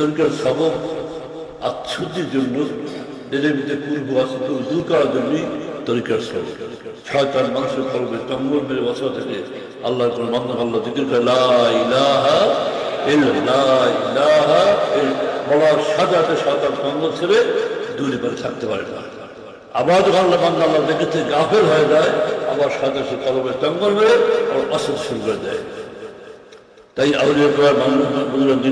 তরিকার সবক আচ্ছুতির জন্য এদের ভিতরে পূর্ব আছে দূর করার জন্যই তরিকার সবক। ছয়টার মানুষের করবে টঙ্গল মেরে বসা থেকে আল্লাহর কোন বান্ধব আল্লাহ জিকির করে। বলার সাথে সাথে শয়তান টঙ্গল ছেড়ে দূরে পরে থাকতে পারে না। আবার যখন আল্লাহ বান্দা আল্লাহ দেখেছে গাফেল হয়ে যায়, আবার সাথে সে কলমের টঙ্গল মেরে আর অসুখ শুরু করে দেয়। তাই আউলিয়া করার মানুষ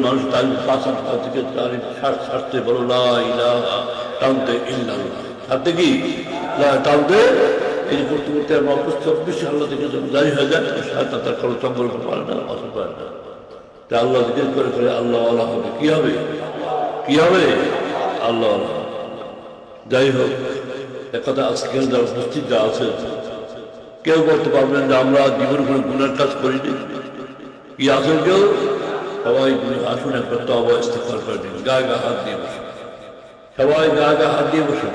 মানুষ তাই পাঁচ থেকে তার ছাড়তে বলো, লা ইলাহা, টানতে ইল্লাল্লাহ। ছাড়তে কি? টানতে? এই করতে করতে আমার অপুষ্ট চব্বিশ আল্লাহ থেকে যখন জারি হয়ে যায় সাথে তার কোনো চঙ্গল পারে না, অসুখ পারে না। তাই আল্লাহ জিজ্ঞেস করে করে আল্লাহ আল্লাহ হবে। কি হবে? কি হবে? আল্লাহ আল্লাহ যাই হোক একথা আজকের যারা উপস্থিত যা আছে কেউ বলতে পারবেন যে আমরা জীবন কোনো গুণের কাজ করিনি। কি কেউ সবাই আসুন একবার তো আবার ইস্তেফার করে দিন গায়ে গা হাত দিয়ে বসুন। সবাই গায়ে গা হাত দিয়ে বসুন।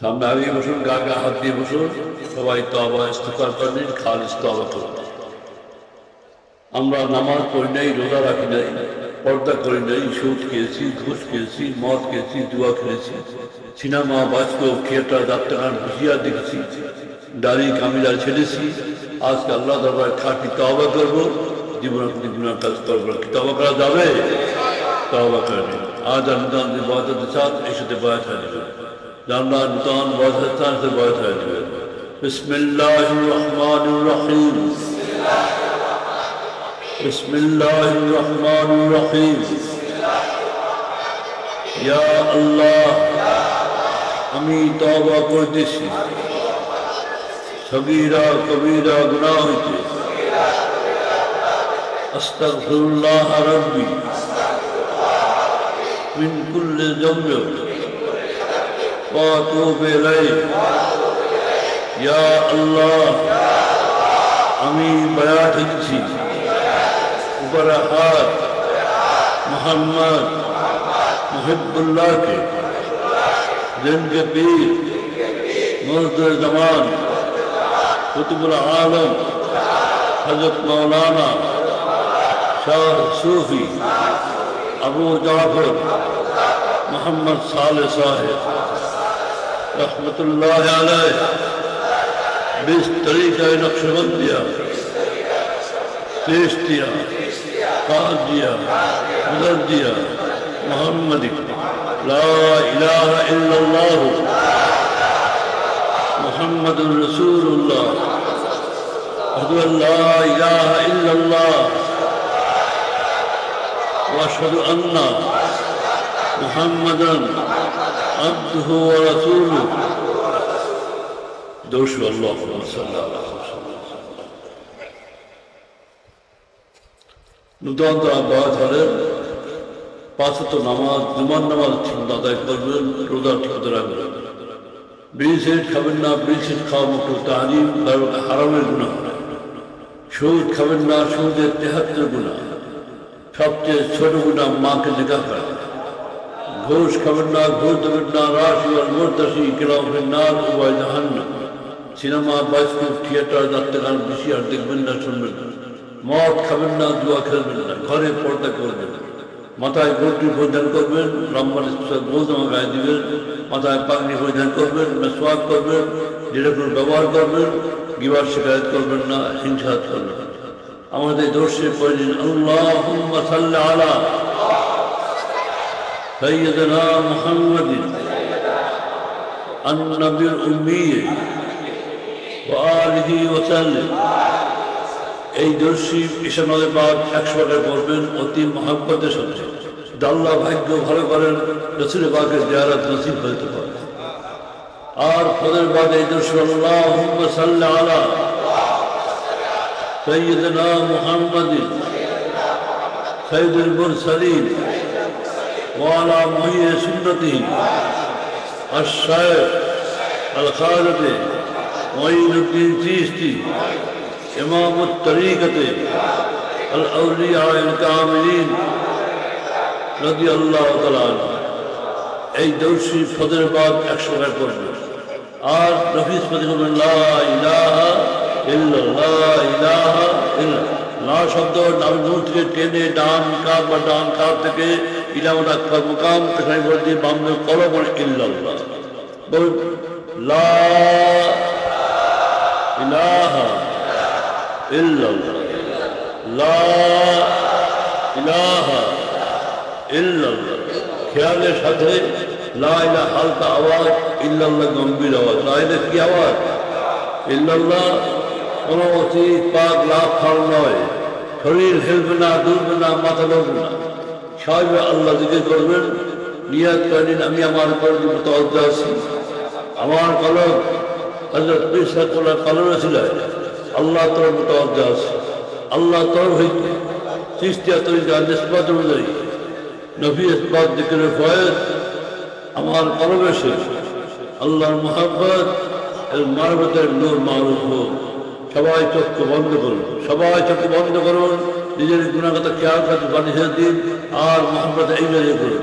সামনে আগে বসুন, গা গা হাত দিয়ে বসুন, সবাই তো আবার ইস্তেফার করে দিন খালিজ তো আবার করুন। আমরা নামাজ পড়ি নাই, রোজা রাখি নাই। পর্দা করি নাই সুদ খেয়েছি ঘুষ খেয়েছি মদ খেয়েছি জুয়া খেয়েছি সিনেমা বাস্তব থিয়েটার ডাক্তার হুঁশিয়ার দেখেছি দাড়ি কামিলা ছেড়েছি আজকে আল্লাহ দরবার খাটি তবা করব জীবনে কোনো গুণার কাজ করব না। কি তবা করা যাবে তবা করে নিন। আজ আর নূতন যে বয়স হতে চান এই সাথে বয়স হয়ে যাবে জানলা নূতন বয়স হতে চান সে بسم الله الرحمن الرحيم يا الله আমি তবা করতেছি সগীরা কবিরা গুনাহ হইতে আস্তাগফিরুল্লাহ রাব্বি মিন কুল্লি যামব ওয়া আতুবু ইলাইহি ইয়া আল্লাহ আমি বায়াত برحات محمد محب اللہ کے جن کے پیر، مرد زمان، قطب العالم، حضرت مولانا شاہ صوفی، ابو جعفر، محمد صالح صاحب، رحمت اللہ علیہ بس طریقہ نقش بندیہ تيشتيا قاضيا مغديا محمدك لا إله إلا الله. محمد رسول الله. أشهد أن لا إله إلا الله. وأشهد أن محمدا عبده ورسوله. دوش الله صلى الله عليه وسلم. নূতন আব্বাস হলেন পাঁচত নামাজ, জুমার নামাজ ঠিক আদায় করবেন, রোজা ঠিক রাখবেন। বিড়ি সিগারেট খাবেন না বিড়ি সিগারেট খাওয়া মতো তাহারিম হারামের গুণা সুদ খাবেন না সুদের তেহাত্তর গুণা সবচেয়ে ছোট গুণা মাকে দেখা করা ঘোষ খাবেন না, ঘোষ দেবেন না আর মোরদাসি কেরামের নাল উভয় জাহান্ন সিনেমা বায়োস্কোপ থিয়েটার, যাত্রাগান বেশি আর দেখবেন না, শুনবেন না। মদ খাবেন না জুয়া খেলবেন না ঘরে পর্দা করবেন না মাথায় গোটি পরিধান করবেন লম্বা গোলজামা গায়ে দিবেন মাথায় পাগড়ি পরিধান করবেন মেসওয়াক করবেন যেরকম ব্যবহার করবেন গিবার শিকায়ত করবেন না হিংসাত করবেন না। আমাদের দর্শে পড়লেন আল্লাহ সাল্লা আলা سيدنا محمد النبي الأمي وآله وسلم এই দর্শী ঈশানদের বাদ একশো টাকা করবেন অতি মহাব্বতের সাথে দাল্লা ভাগ্য ভালো করেন রসুল বাগের জিয়ারত নসিব হইতে পারে আর ফদের বাদ এই দর্শী আল্লাহ সাল্লাহ আলা সৈয়দনা মুহাম্মদ سيد المرسلين وعلى مهي سنته الشيخ الخالد معين الدين تيستي إمام الطريقة الأولياء الكاملين رضي الله تعالى عنه এই দর্শী ফদের বাদ একশো টাকা করবে আর নফিস পদে বলবেন লা ইলাহা ইল্লাল্লাহ ইলাহা ইল্লা লা শব্দ নাম নূর থেকে টেনে ডান কাপ বা ডান কাপ থেকে ইলামত আক্কার মুকাম সেখানে বলে দিয়ে বামে কলম বলে ইল্লাল্লাহ বলুন লা ইলাহা ইল্লাল্লাহ। লা ইলাহা ইল্লাল্লাহ। খেয়ালের সাথে লা ইলাহা হালকা আওয়াজ, ইল্লাল্লাহ গম্ভীর আওয়াজ। লা ইলাহা কি আওয়াজ? ইল্লাল্লাহ কোনো অতি পাক লাভ ফল নয়। শরীর হেলবে না, দুলবে না, মাথা লড়বে না। সবাই আল্লাহ দিকে করবেন, নিয়াত করেন আমি আমার কলের মতো অর্ধ আছি। আমার কলম হজরত কলম ছিল? আল্লাহ তোর অর্ধ আছে। আল্লাহ তোর হইতে সৃষ্টিয়া তরিকা নিষ্পাত অনুযায়ী নবী ইসবাত দিকের ফয়েজ আমার শেষ আল্লাহর মোহাম্মদ এর মারবতের নূর মারুফ সবাই চক্ষু বন্ধ করুন। সবাই চক্ষু বন্ধ করুন। নিজের গুণাগত খেয়াল কাছে বানিয়ে দিন আর মোহাম্মদ এই বেরিয়ে করুন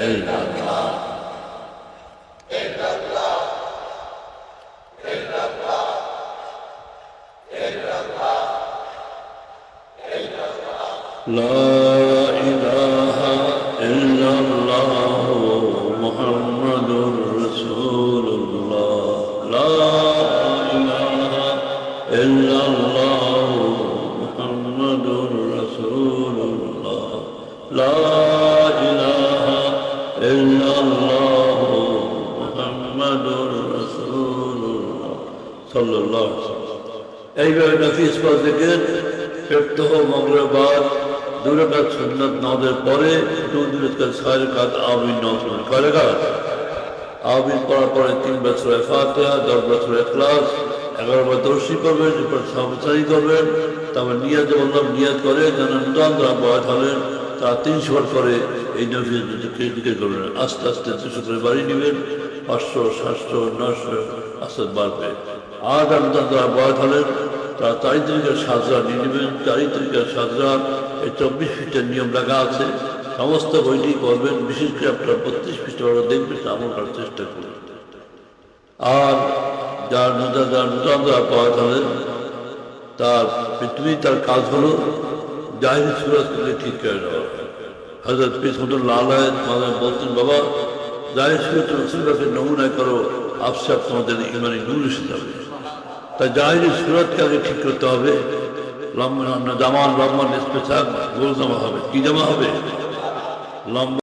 لا এইভাবে নফিস দেখেন প্রত্যহ মঙ্গলবার দুরাকাত সুন্নত নামাজের পরে দু দুরাকাত কাত আমিন নামাজ পড়বেন কয় রাকাত আমিন পড়ার পরে তিন বছর ফাতিহা, দশ বছর এখলাস এগারো বার দর্শী করবেন এরপর সামসারি করবেন তারপর নিয়াজ বললাম নিয়াজ করে, যেন নূতন যারা বয়স হলেন তারা তিনশো বার করে এই নফিস দিকে করবেন আস্তে আস্তে দুশো করে বাড়ি নেবেন, পাঁচশো, সাতশো নশো আস্তে বাড়বে আর নূতন যারা বয়স হলেন তারা চারি তরিকার সাজরা নিয়ে নেবেন চারি তরিকার সাজরা এই চব্বিশ ফিটের নিয়ম লেখা আছে। সমস্ত বইটি করবেন বিশেষ করে আপনার বত্রিশ পৃষ্ঠ দেখবেন আমল করার চেষ্টা করবেন আর যার নূতন যার নূতন যারা পাওয়া যাবে তার পৃথিবী, তার কাজ হলো জাহির সুরতকে ঠিক করে দেওয়া হজরত পিসমতুল্লাহ আল্লাহ তোমাদের বলতেন বাবা, জাহির সুরত রসুলকে নমুনায় করো আফসাব তোমাদের ইমানি নূর এসে যাবে। তা জাহিরি সুরতকে আগে ঠিক করতে হবে। লম্বা জামান লম্বা নিষ্পেশাক গোল জমা হবে। কি জমা হবে? লম্বা